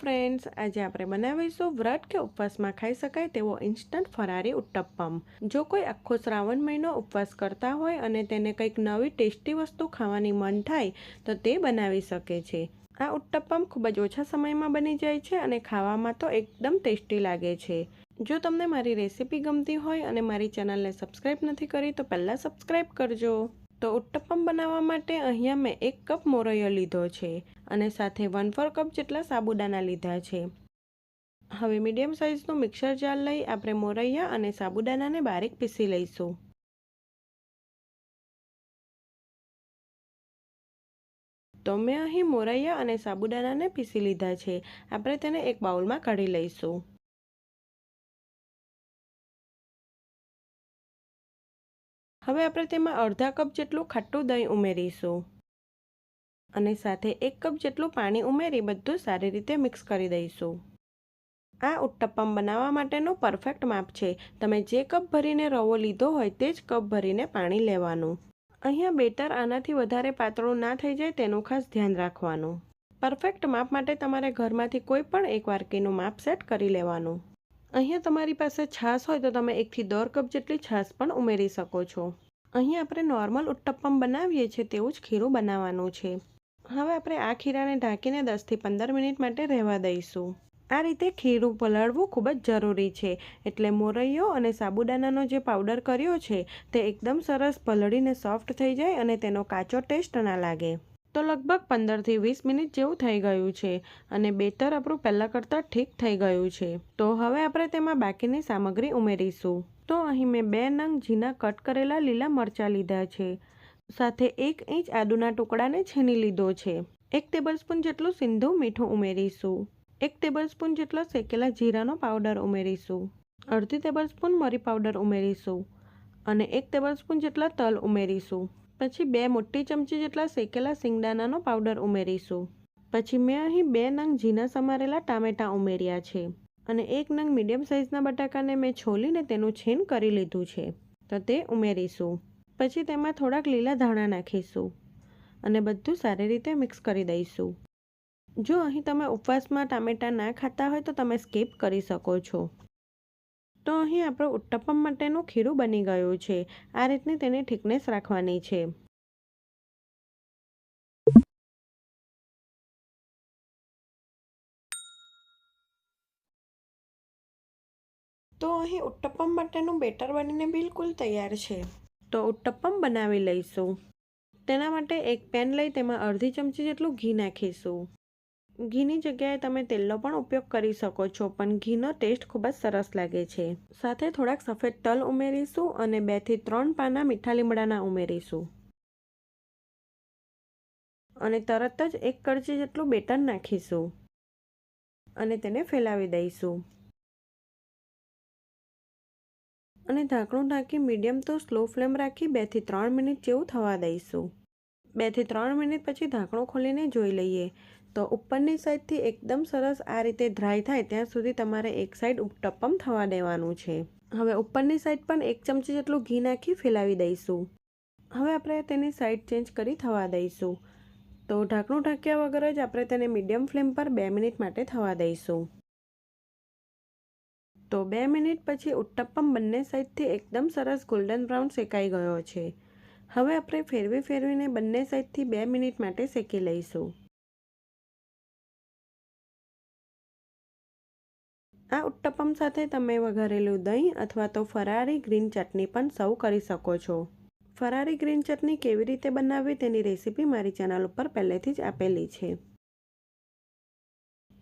Friends આજે આપણે બનાવીશું વ્રત કે ઉપવાસમાં ખાઈ શકાય તેવો ઇન્સ્ટન્ટ ફરારી ઉટ્ટપ્પમ જો કોઈ આખો શ્રાવણ મહિનો ઉપવાસ કરતા હોય અને તેને કંઈક નવી ટેસ્ટી વસ્તુ ખાવાની મન થાય, તો તે બનાવી શકે છે. આ ઉટ્ટપ્પમ ખૂબ જ ઓછા સમયમાં બની જાય છે અને ખાવામાં તો એકદમ ટેસ્ટી લાગે છે. જો તમને મારી રેસિપી ગમતી હોય અને મારી ચેનલને સબસ્ક્રાઈબ નથી કરી, તો પહેલાં સબસ્ક્રાઈબ કરજો. તો ઉત્તપમ બનાવવા માટે અહીંયા મેં એક કપ મોરૈયો લીધો છે અને સાથે વન ફોર કપ જેટલા સાબુદાના લીધા છે. હવે મીડિયમ સાઇઝનું મિક્સર જાર લઈ આપણે મોરૈયા અને સાબુદાનાને બારીક પીસી લઈશું. તો મેં અહીં મોરૈયા અને સાબુદાનાને પીસી લીધા છે. આપણે તેને એક બાઉલમાં કાઢી લઈશું. હવે આપણે તેમાં અડધા કપ જેટલું ખાટું દહીં ઉમેરીશું. અને સાથે એક કપ જેટલું પાણી ઉમેરી બધું સારી રીતે મિક્સ કરી દઈશું. આ ઉટ્ટપ્પમ બનાવવા માટેનું પરફેક્ટ માપ છે. તમે જે કપ ભરીને રવો લીધો હોય તે જ કપ ભરીને પાણી લેવાનું. અહીંયા બેટર આનાથી વધારે પાતળું ના થઈ જાય તેનું ખાસ ધ્યાન રાખવાનું. પરફેક્ટ માપ માટે તમારે ઘરમાંથી કોઈ પણ એક વારકીનું માપ સેટ કરી લેવાનું. અહીંયા તમારી પાસે છાશ હોય તો તમે એકથી દોઢ કપ જેટલી છાશ પણ ઉમેરી શકો છો. અહીં આપણે નોર્મલ ઉત્તપ્પમ બનાવીએ છીએ તેવું જ ખીરું બનાવવાનું છે. હવે આપણે આ ખીરાને ઢાંકીને દસથી પંદર મિનિટ માટે રહેવા દઈશું. આ રીતે ખીરું પલાળવું ખૂબ જ જરૂરી છે. એટલે મોરૈયો અને સાબુદાનાનો જે પાવડર કર્યો છે, તે એકદમ સરસ પલળીને સોફ્ટ થઈ જાય અને તેનો કાચો ટેસ્ટ ના લાગે. તો લગભગ પંદરથી વીસ મિનિટ જેવું થઈ ગયું છે અને બેટર આપણું પહેલાં કરતાં ઠીક થઈ ગયું છે. તો હવે આપણે તેમાં બાકીની સામગ્રી ઉમેરીશું. તો અહીં મેં બે નંગ ઝીણા કટ કરેલા લીલા મરચાં લીધા છે. સાથે એક ઇંચ આદુના ટુકડાને છીની લીધો છે. એક ટેબલસ્પૂન જેટલું સિંધુ મીઠું ઉમેરીશું. એક ટેબલસ્પૂન જેટલા શેકેલા જીરાનો પાવડર ઉમેરીશું. અડધી ટેબલસ્પૂન મરી પાવડર ઉમેરીશું. અને એક ટેબલસ્પૂન જેટલા તલ ઉમેરીશું. પછી બે મોટી ચમચી જેટલા શેકેલા સિંગદાણાનો પાવડર ઉમેરીશું. પછી મેં અહીં બે નંગ ઝીણા સમારેલા ટામેટાં ઉમેર્યા છે અને એક નંગ મીડિયમ સાઇઝના બટાકાને મેં છોલીને તેનું છીન કરી લીધું છે, તો તે ઉમેરીશું. પછી તેમાં થોડાક લીલા ધાણા નાખીશું અને બધું સારી રીતે મિક્સ કરી દઈશું. જો અહીં તમે ઉપવાસમાં ટામેટાં ના ખાતા હોય તો તમે સ્કીપ કરી શકો છો. તો અહીં આપણો ઉટ્ટપમ માટેનું ખીરું બની ગયું છે. આ રીતની તેની ઠીકનેસ રાખવાની છે. તો અહીં ઉટ્ટપમ માટેનું બેટર બનીને બિલકુલ તૈયાર છે. તો ઉત્તપમ બનાવી લઈશું. તેના માટે એક પેન લઈ તેમાં અડધી ચમચી જેટલું ઘી નાખીશું. ઘીની જગ્યાએ તમે તેલનો પણ ઉપયોગ કરી શકો છો, પણ ઘીનો ટેસ્ટ ખૂબ જ સરસ લાગે છે. સાથે થોડાક સફેદ તલ ઉમેરીશું અને બેથી ત્રણ પાના મીઠા લીમડાના ઉમેરીશું. અને તરત જ એક કળચી જેટલું બેટર નાખીશું. અને તેને ફેલાવી દઈશું. અને ઢાંકણું ઢાંકી મીડિયમ તો સ્લો ફ્લેમ રાખી બેથી ત્રણ મિનિટ જેવું થવા દઈશું. બેથી ત્રણ મિનિટ પછી ઢાંકણું ખોલીને જોઈ લઈએ. તો ઉપરની સાઈડથી એકદમ સરસ આ રીતે ડ્રાય થાય, ત્યાં સુધી તમારે એક સાઈડ ટપમ થવા દેવાનું છે. હવે ઉપરની સાઈડ પણ એક ચમચી જેટલું ઘી નાખી ફેલાવી દઈશું. હવે આપણે તેની સાઈડ ચેન્જ કરી થવા દઈશું. તો ઢાંકણું ઢાંક્યા વગર જ આપણે તેને મીડિયમ ફ્લેમ પર બે મિનિટ માટે થવા દઈશું. તો બે મિનિટ પછી ઉટ્ટપ્પમ બંને સાઈડથી એકદમ સરસ ગોલ્ડન બ્રાઉન શેકાઈ ગયો છે. હવે આપણે ફેરવી ફેરવીને બંને સાઈડથી બે મિનિટ માટે શેકી લઈશું. આ ઉટ્ટપમ સાથે તમે વઘારેલું દહીં અથવા તો ફરારી ગ્રીન ચટણી પણ સર્વ કરી શકો છો. ફરારી ગ્રીન ચટણી કેવી રીતે બનાવવી તેની રેસીપી મારી ચેનલ ઉપર પહેલેથી જ આપેલી છે.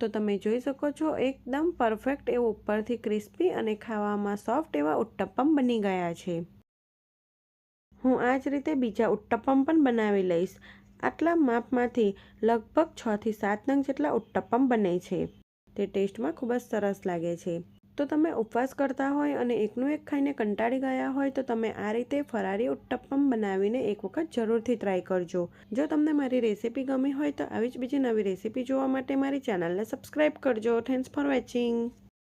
તો તમે જોઈ શકો છો, એકદમ પરફેક્ટ એવું ઉપરથી ક્રિસ્પી અને ખાવામાં સોફ્ટ એવા ઉત્તપમ બની ગયા છે. હું આ જ રીતે બીજા ઉટ્ટપમ પણ બનાવી લઈશ. આટલા માપમાંથી લગભગ છથી સાત નંગ જેટલા ઉટ્ટપમ બને છે. તે ટેસ્ટમાં ખૂબ જ સરસ લાગે છે. તો તમે ઉપવાસ કરતા હોય અને એકનું એક ખાઈને કંટાળી ગયા હોય તો તમે આ રીતે ફરારી ઉટ્ટપ્પમ બનાવીને એક વખત જરૂરથી ટ્રાય કરજો. જો તમને મારી રેસીપી ગમી હોય તો આવી જ બીજી નવી રેસીપી જોવા માટે મારી ચેનલને સબસ્ક્રાઈબ કરજો. Thanks for watching